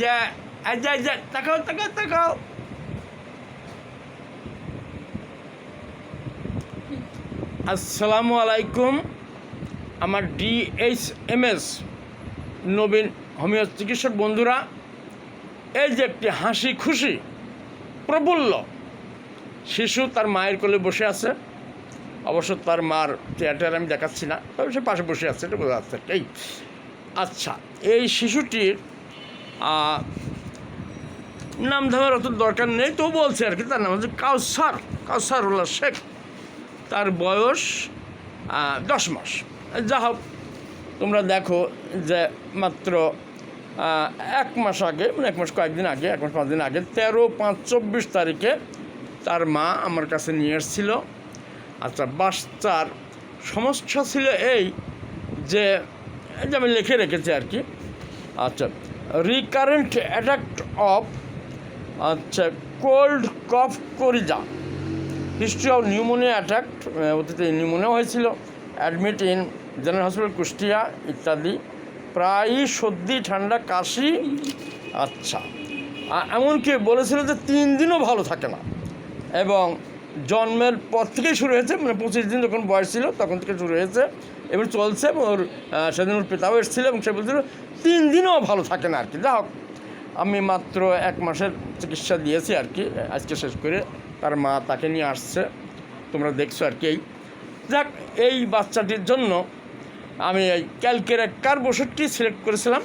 যে এই যে তাকাও তাকাও তাকাও আসসালামু আলাইকুম আমার ডিএইচ এম এস নবীন হোমিও চিকিৎসক বন্ধুরা, এই যে একটি হাসি খুশি, প্রফুল্ল শিশু তার মায়ের কোলে বসে আছে। অবশ্য তার মার চেয়ারটার আমি দেখাচ্ছি না, তবে সে পাশে বসে আছে, এটা বোঝা যাচ্ছে। এই আচ্ছা এই শিশুটির নাম ধামের অত দরকার নেই তো বলছে আর কি, তার নাম হচ্ছে কাউসার কাউসারুল্লাহ শেখ। তার বয়স দশ মাস। যা হোক, তোমরা দেখো যে মাত্র এক মাস আগে মানে এক মাস কয়েকদিন আগে, এক মাস পাঁচ দিন আগে, তেরো পাঁচ চব্বিশ তারিখে তার মা আমার কাছে নিয়ে এসেছিল। আচ্ছা বাচ্চার সমস্যা ছিল এই যে আমি লিখে রেখেছি আর কি। আচ্ছা রিকারেন্ট অ্যাটাক অফ আচ্ছা cold cough coryza history of pneumonia attack অতীতে নিউমোনিয়া হয়েছিল admit in general hospital Kushtia, ইত্যাদি। প্রায়ই সর্দি, ঠান্ডা, কাশি আচ্ছা। এমনকি বলেছিল যে তিন দিনও ভালো থাকে না। এবং জন্মের পর থেকেই শুরু হয়েছে মানে পঁচিশ দিন যখন বয়স ছিল তখন থেকে শুরু হয়েছে। এবার চলছে ওর সেদিন ওর পিতাও এসেছিল এবং সে বলছিল, তিন দিনও ভালো থাকে না আর কি যা হোক আমি মাত্র এক মাসের চিকিৎসা দিয়েছি আর কি আজকে শেষ করে তার মা তাকে নিয়ে আসছে। তোমরা দেখছ আর কি এই। যাক, এই বাচ্চাটির জন্য আমি এই ক্যালকের কার বসতটি সিলেক্ট করেছিলাম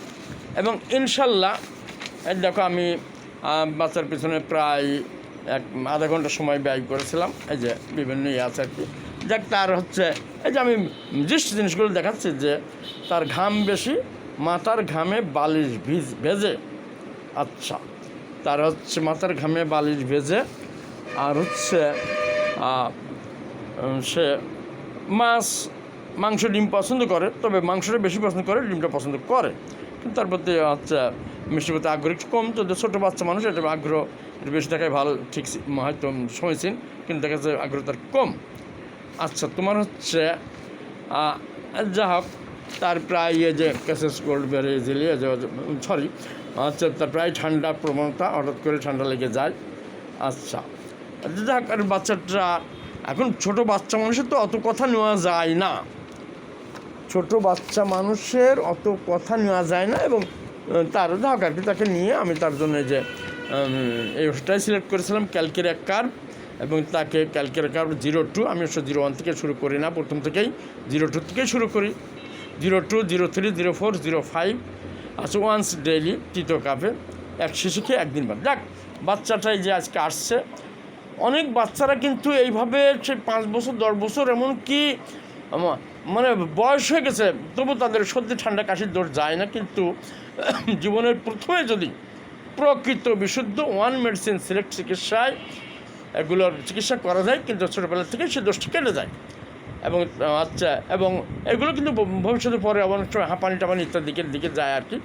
এবং ইনশাল্লাহ দেখো আমি বাচ্চার পিছনে প্রায় এক আধা ঘণ্টা সময় ব্যয় করেছিলাম। এই যে বিভিন্ন ইয়ে আছে আর কি। যাক, তার হচ্ছে, এই যে আমি যে জিনিসগুলো দেখাচ্ছি যে তার ঘাম বেশি, মাথার ঘামে বালিশ ভিজ, ভেজে। আচ্ছা তার হচ্ছে মাথার ঘামে বালিশ ভেজে আর হচ্ছে সে মাছ, মাংস, ডিম পছন্দ করে, তবে মাংসটা বেশি পছন্দ করে, ডিমটা পছন্দ করে। কিন্তু তার প্রতি হচ্ছে প্রতি আগ্রহ। একটু কম তো, ছোটো বাচ্চা মানুষ, এটা আগ্রহ একটু বেশি থাকায় ভালো, ঠিক হয়তো সমীচীন কিন্তু দেখা যাচ্ছে আগ্রহ তার কম। আচ্ছা তোমার হচ্ছে যা হোক, তার প্রায় ইয়ে যে ক্যাসেস গোল্ড বেড়ে জেলিয়ে সরি আচ্ছা তার প্রায় ঠান্ডা প্রবণতা, হঠাৎ করে ঠান্ডা লেগে যায়। আচ্ছা যাক আর বাচ্চাটা, এখন ছোট বাচ্চা মানুষের তো অত কথা নেওয়া যায় না। ছোট বাচ্চা মানুষের অত কথা নেওয়া যায় না, এবং তার যাক আর কি তাকে নিয়ে আমি তার জন্য যে এই ওষুধটাই সিলেক্ট করেছিলাম ক্যালকের এক কার্ভ এবং তাকে ক্যালকের কার্ভ জিরো টু আমি অবশ্য জিরো ওয়ান থেকে শুরু করি না, প্রথম থেকেই জিরো টু থেকেই শুরু করি। Zero two zero three zero four zero five আচ্ছা ওয়ান্স ডেইলি তৃতীয় কাপে, এক শিশুকে একদিন বাদ। যাক, বাচ্চাটাই যে আজকে আসছে, অনেক বাচ্চারা কিন্তু এইভাবে সে পাঁচ বছর, দশ বছর এমনকি মানে বয়স হয়ে গেছে, তবু তাদের সর্দি, ঠান্ডা, কাশির দোষ যায় না, কিন্তু জীবনের প্রথমে যদি প্রকৃত, বিশুদ্ধ ওয়ান মেডিসিন সিলেক্ট চিকিৎসায় এগুলোর চিকিৎসা করা যায়, কিন্তু ছোটোবেলা থেকে সে দোষটি কেটে যায়। এবং আচ্ছা এবং এগুলো কিন্তু ভবিষ্যতে পরে অনেক সময় হাঁপানি, টাপানি ইত্যাদি দিকে যায় আর কি।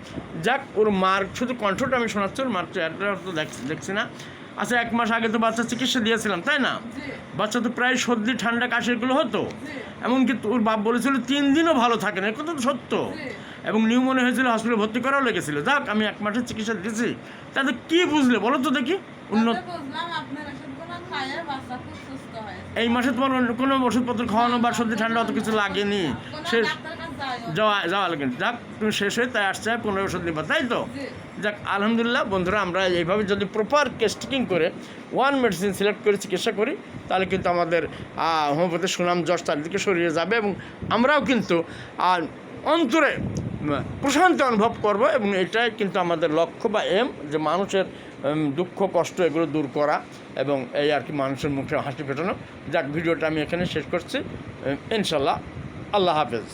যাক, ওর মার, শুধু কণ্ঠটা আমি শোনাচ্ছি, ওর মার চেহারাটা দেখছি না। আচ্ছা এক মাস আগে তো বাচ্চা চিকিৎসা দিয়েছিলাম তাই না? বাচ্চা তো প্রায় সর্দি ঠান্ডা কাশিগুলো হতো। এমনকি ওর বাপ বলেছিল তিন দিনও ভালো থাকে না। কথা তো সত্য। এবং নিউমোনিয়া হয়েছিল হসপিটালে ভর্তি করাও লেগেছিল। যাক আমি এক মাসের চিকিৎসা দিয়েছি। তাতে কি বুঝলে? বলো তো দেখি। উন্নত এই মাসে তোমার অন্য কোনো ওষুধপত্র খাওয়ানো বা সর্দি ঠান্ডা অত কিছু লাগেনি? শেষ যাওয়া যাওয়া লাগে যাক তুমি শেষ হয়ে তাই আসছে পনেরো ওষুধ নিবা তাই তো? যাক আলহামদুলিল্লাহ বন্ধুরা আমরা এইভাবে যদি প্রপার টেস্টিং করে ওয়ান মেডিসিন সিলেক্ট করে চিকিৎসা করি তাহলে কিন্তু আমাদের হোমিওপ্যাথি সুনাম যশ চারিদিকে সরিয়ে যাবে এবং আমরাও কিন্তু অন্তরে প্রশান্তি অনুভব করব এবং এটাই কিন্তু আমাদের লক্ষ্য বা এম যে মানুষের দুঃখ, কষ্ট এগুলো দূর করা এবং এই আর কি মানুষের মুখে হাসি ফেটানো। যাক, ভিডিওটা আমি এখানে শেষ করছি। ইনশাল্লাহ, আল্লাহ হাফেজ।